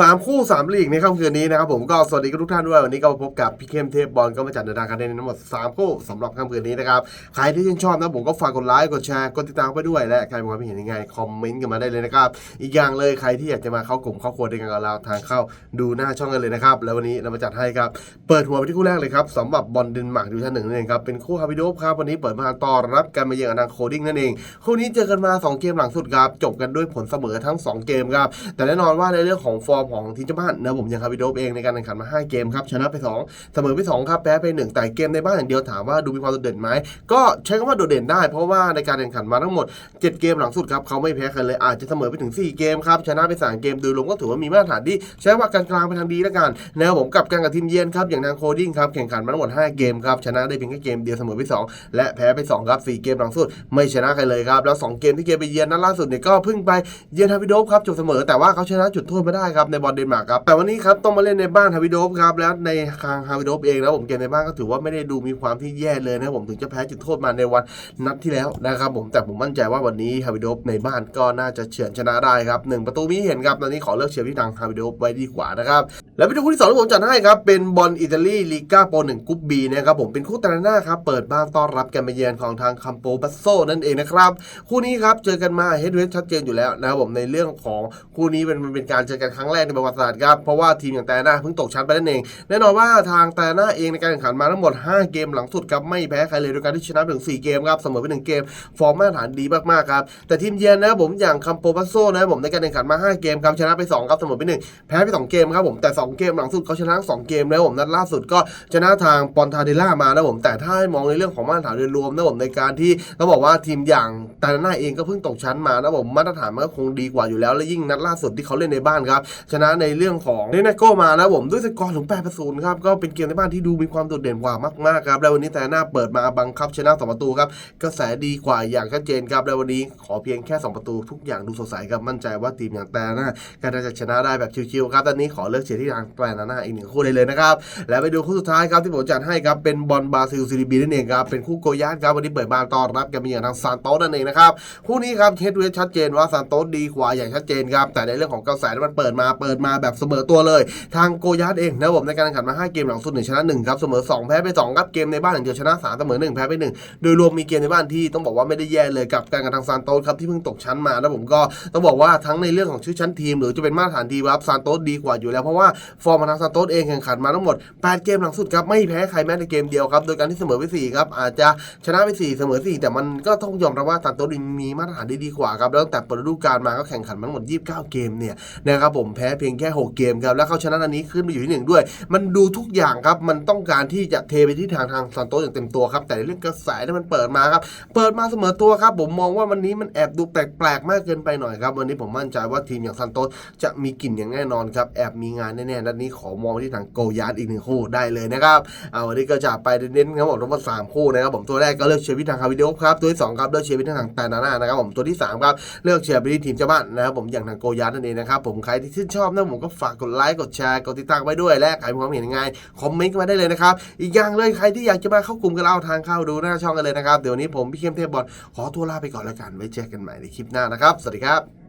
สามคู่สามลีกในค่ำคืนนี้นะครับผมก็สวัสดีทุกท่านด้วยวันนี้ก็มาพบกับพี่เข้มเทพบอลก็มาจัดเดินทางกันในทั้งหมดสามคู่สำหรับค่ำคืนนี้นะครับใครที่ชื่นชอบนะผมก็ฝากกดไลค์กดแชร์กดติดตามไปด้วยและใครมีความเห็นยังไงคอมเมนต์กันมาได้เลยนะครับอีกอย่างเลยใครที่อยากจะมาเข้ากลุ่มครอบครัวเดียกันกับเราทางเข้าดูหน้าช่องกันเลยนะครับแล้ววันนี้เรามาจัดให้ครับเปิดหัวไปที่คู่แรกเลยครับสำหรับบอลเดนมาร์กดิวิชั่นหนึ่งนั่นเองครับเป็นคู่ฮาบิโดฟครับวันนี้เปิดมาต้อนรับกันมาเยือนทางโคดิ้งนั่นเองคู่นี้เจอกันมา 2 เกมหลังสุดครับจบกันด้วยผลเสมอทั้ง 2 เกมครับแต่แน่นอนว่าในเรื่องของฟอร์มของทีมเจ้าบ้านนะผมยังคาบิโดฟเองในการแข่งขันมา 5 เกมครับชนะไป 2 เสมอไป 2 ครับ แพ้ไป 1 แต่เกมในบ้านอย่างเดียวถามว่าดูมีความโดดเด่นไหม ก็ใช้คำว่าโดดเด่นได้ เพราะว่าในการแข่งขันมาทั้งหมด 7 เกมหลังสุดครับเขาไม่แพ้ใครเลยอาจจะเสมอไปถึง 4 เกมครับชนะไป 3 เกมโดยรวมก็ถือว่ามีมาตรฐานที่ใช้ว่ากลางๆไปทางดีแล้วกันนะครับผมกับการกับทีมเยือนครับอย่างทางโคดิ้งครับแข่งขันมาทั้งหมด 5 เกมครับชนะได้เพียงแค่เกมเดียวเสมอไปสองและแพ้ไปสองครับสี่เกมหลังสุด ไม่ชนะใครเลยครับแล้ว 2 เกมที่เกมไปเยือนนัดล่าสุดเนี่ยก็เพิ่งไปเยือนฮาวิโดฟครับจบเสมอแต่ว่าเขาชนะจุดโทษไม่ได้ครับในบอลเดนมาร์กครับแต่วันนี้ครับต้องมาเล่นในบ้านฮาวิโดฟครับแล้วในทางฮาวิโดฟเองนะผมเกมในบ้านก็ถือว่าไม่ได้ดูมีความที่แย่เลยนะผมถึงจะแพ้จุดโทษมาในวันนัดที่แล้วนะครับผมแต่ผมมั่นใจว่าวันนี้ฮาวิโดฟในบ้านก็น่าจะเฉือนชนะได้ครับหนึ่งประตูนี้เห็นครับตอนนี้ขอเลือกเชียร์ที่ทางฮาวิโดฟไว้ดีกว่านะครับแล้วไปดูคู่ที่สองที่ผมจัดให้ครับเป็นบอลอิตาลีลีกาโปรหนึ่งกรุ๊ปบีนะครับผมเป็นคู่ตาหน้าครับเปิดบ้านต้อนรับกันมาเยือนของทางคัมโปบัสโซนั่นเองนะครับคู่นี้ครับเจอกันมาเฮดเวสชัดเจนอยู่แล้วนะครับผมในเรื่องของคู่นี้เป็นเป็นการเจอกันครั้งแรกในประวัติศาสตร์ครับ เพราะว่าทีมอย่างแตน้าเพิ่งตกชั้นไปนั่นเอง แน่นอนว่าทางแตน้าเองในการแข่งขันมาทั้งหมด 5 เกมหลังสุดครับไม่แพ้ใครเลยโดยการที่ชนะถึง 4 เกมครับเสมอไปหนึ่งเกม ฟอร์มมาตรฐานดีมากๆครับแต่ทีมเยือนนะครับผมอย่างคัมโปบัสโซนะครับผมในการแข่งขันมา 5 เกมครับชนะไป 2 ครับเสมอไป 1 แพ้ไป 2 เกมครับผมแต่ 2 เกมหลังสุดเขาชนะทั้ง2เกมแล้วผมนัดล่าสุดก็ชนะทางปอนทาเดล่ามานะผมแต่ถ้าให้มองในเรื่องของมาตรฐานโดยรวมนะผมในการที่ต้องบอกว่าทีมอย่างแตน้าเองก็เพิ่งตกชั้นมานะผมมาตรฐานมันก็คงดีกว่าอยู่แล้วและยิ่งนัดล่าสุดที่เขาเล่นในบ้านครับชนะในเรื่องของเนโก้มานะผมด้วยสกอร์ถึง8ประตูครับก็เป็นเกมในบ้านที่ดูมีความโดดเด่นกว่ามากๆครับแล้ววันนี้แต่หน้าเปิดมาบังคับชนะสองประตูครับกระแสดีกว่าอย่างชัดเจนครับแล้ววันนี้ขอเพียงแค่สองประตูทุกอย่างดูสดใสครับมั่นใจว่าทีมอย่างแต่หน้าก็น่าจะชนะได้แบบชิวๆครับตอนนี้ขอเลือกเชียร์ที่ทางแต่หน้าอีกหนึ่งคู่เลยเลยนะครับแล้วไปดูคู่สุดท้ายครับที่ผมจัดให้ครับเป็นบอลบราซิลซีรีบีนั่นเองครับเป็นคู่โกยาตครับวันนี้เปิดบ้านต้อนรับกันเป็นอย่างทางซานโตสนั่นเองนะครับคู่นี้ครับเฮดเวสชัดเจนว่าซานโตสดีกว่าอย่างชัดเจนครับแต่ในเรื่องของกระแสที่มันเปิดมาเปิดมาแบบเสมอตัวเลย ทางโกยาตเองนะผมในการแข่งขันมา 5 เกมหลังสุดหนึ่งชนะ1ครับเสมอ 2 แพ้ไป2ครับเกมในบ้านอย่งเดียวชนะ3เสมอ1แพ้ไป1โดยรวมมีเกมในบ้านที่ต้องบอกว่าไม่ได้แย่เลยกับการกับทางซานโตสครับที่เพิ่งตกชั้นมาแล้วผมก็ต้องบอกว่าทั้งในเรื่องของชื่อชั้นทีม หรือจะเป็นมาตรฐานทีมครับซานโตสดีกว่าอยู่แล้วเพราะว่าฟอร์มของทางซานโตสเองแข่งขันมาทั้งหมด 8 เกมหลังสุดครับไม่แพ้ใครแม้แต่เกมเดียวครับโดยการที่เสมอไป4ครับอาจจะชนะไป4เสมอ4แต่มันก็ต้องยอมรับว่าซานโตสมีมาตรฐานที่ดีกว่าครับแล้วตั้งแต่เปิดฤดูกาลมาก็แข่งขันมาทั้งหมด 29 เกมเนี่ยนะครับผมแพ้เพียงแค่ 6 เกมครับ แล้วเขาชนะอันนี้ขึ้นมาอยู่ที่หนึ่งด้วย มันดูทุกอย่างครับ มันต้องการที่จะเทไปที่ทางทางซานโตอย่างเต็มตัวครับ แต่ในเรื่องกระแสที่มันเปิดมาครับ เปิดมาเสมอตัวครับ ผมมองว่าวันนี้มันแอบดูแปลกๆ มากเกินไปหน่อยครับ วันนี้ผมมั่นใจว่าทีมอย่างซานโตจะมีกลิ่นอย่างแน่นอนครับ แอบมีงานแน่ๆนัดนี้ขอมองไปที่ทางโกยาร์ดอีกหนึ่งคู่ได้เลยนะครับ เอาวันนี้ก็จะไปเน้นๆครับผมทั้งหมดสามคู่นะครับผมตัวแรกก็เลือกเชียร์พิทางคาวิดีโอครับตัวที่สองครับเลือกเชียร์พิทางตานาน่านะครับผมตัวที่สามครับเลือกเชียร์ไปที่ทีมเจ้าบ้านนะครับผมอย่างทางโกยาร์ดนั่นเองนะครับผมใครที่ชื่นชอบนะผมก็ฝากกดไลค์กดแชร์กดติดตามไว้ด้วยและใครมีความเห็นยังไงคอมเมนต์กันมาได้เลยนะครับอีกอย่างเลยใครที่อยากจะมาเข้ากลุ่มกับเราทางเข้าดูหน้าช่องกันเลยนะครับเดี๋ยววนนี้ผมพี่เข้มเทพบอลขอตัวลาไปก่อนแล้วกันไว้เจอกันใหม่ในคลิปหน้านะครับ สวัสดีครับ